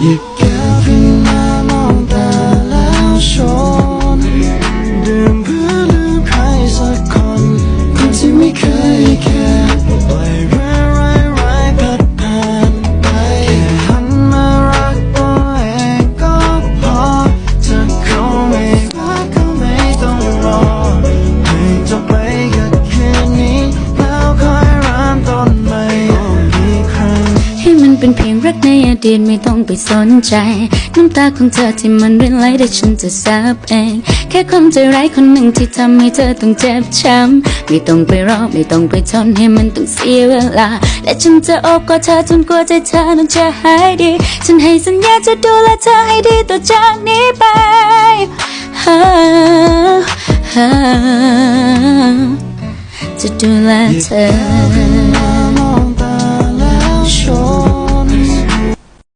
ห ให้มันเป็นเพียงรักในอดีตไม่ต้องไปสนใจ น้ำตาของเธอที่มันรินไหลแต่ฉันจะซับเอง แค่ความใจร้ายคนหนึ่งที่ทำให้เธอต้องเจ็บช้ำไม่ต้องไปรอไม่ต้องไปทนให้มันต้องเสียเวลา และฉันจะอบกอดเธอจนกว่าใจเธอนั้นจะหายดี ฉันให้สัญญาจะดูแลเธอให้ดีต่อจากนี้ไปฮ่าฮ่